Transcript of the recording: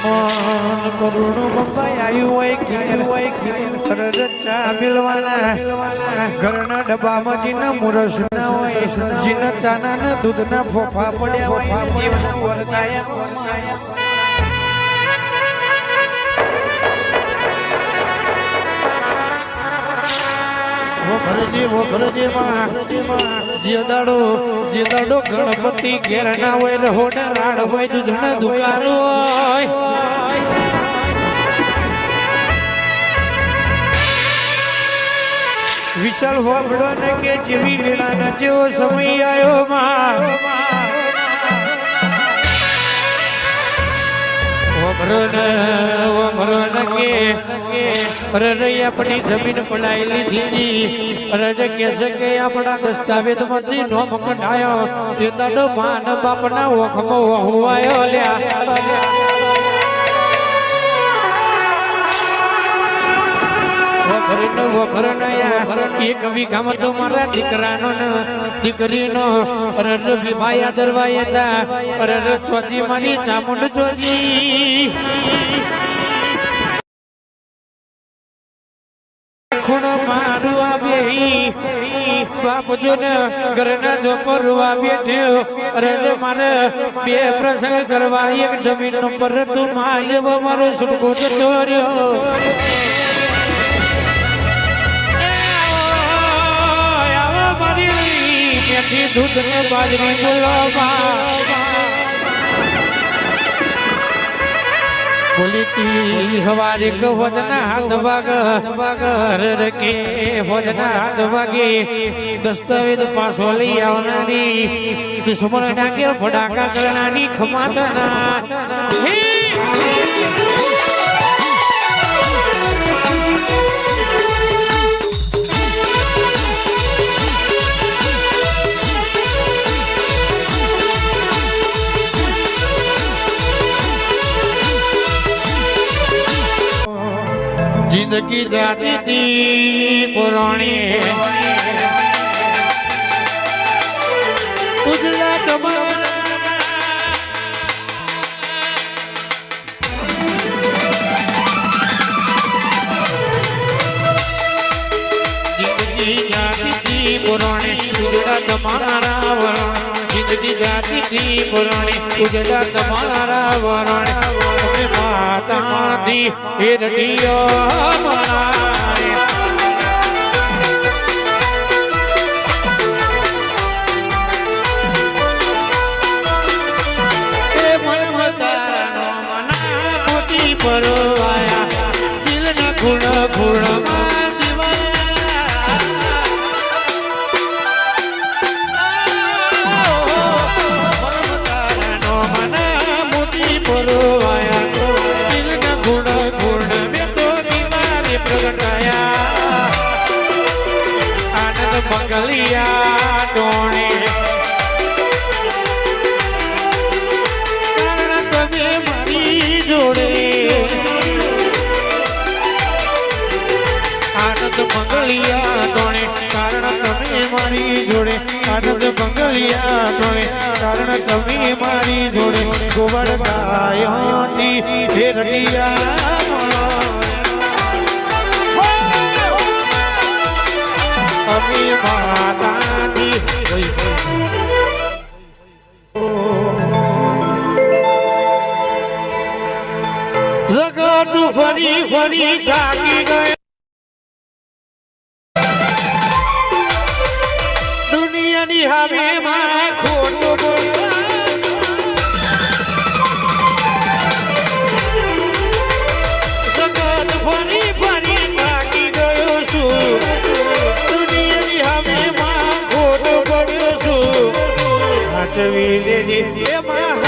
મહેમાન કરુણો બંબાઈ આવ્યું હોય ઘેર હોય રચા બિલવાના ઘરના ડબ્બામાં જીના મુરસ ના હોય જીના ચાના ના દૂધના ફોફા પડ્યા હોય જીવના વરદાયા વખરજી વખરજી ગણપતિ ઘેર ના હોય, રહોડા રાડ હોય, દૂધના દુકાનો વિશાલ હોબળો ને કે, જેવી વેળાના જેવો સમય આવ્યો માં જમીન પડાઈ લીધી. કે આપણા દસ્તાવેજમાંથી વખરનો વખરનયા એક વીઘામાં તો મારા દીકરાનો દીકરીનો. અરે વિભાયા દરવાયા હતા. ચોજી મારી ચામુંડ ચોજી. ખૂણો મારવા બેહી. બાપ જો ને ઘરના જો બેઠ્યો. અરે મારે બે પ્રસંગ કરવા, એક જમીન પર તું માય મારો સુટકો જતો મેથી દૂધ ને બાજરી બોલી હવારે વજના હાથ વાગ. વાગર કે વજના હાથ વાગે. દસ્તાવેજ પાછો લઈ આવનારી. દુશ્મન ઘેર કરનારી ખમાતના. જિંદગી જાતી તી પુરાણી. તમારા. જિંદગી જાતી તી પુરાણી, ઉજળા તમારા વરણ. જિંદગી જાતી તી પુરાણી, ઉજળા તમારા વરણ. માતાથી હિરડીઓ મનાય એ મંગલિયા ટોણે. કારણ તમે મારી જોડે. આનંદ મંગલિયા ટોણે. કારણ તમે મારી જોડે. આનંદ મંગલિયા ટોણે. કારણ તમે જોડે. ગોવડ ગાયોથી ફેરડિયા અમે માતાની જગત ફરી ફરી થાકી ગયો હવે માં રે રે રે માં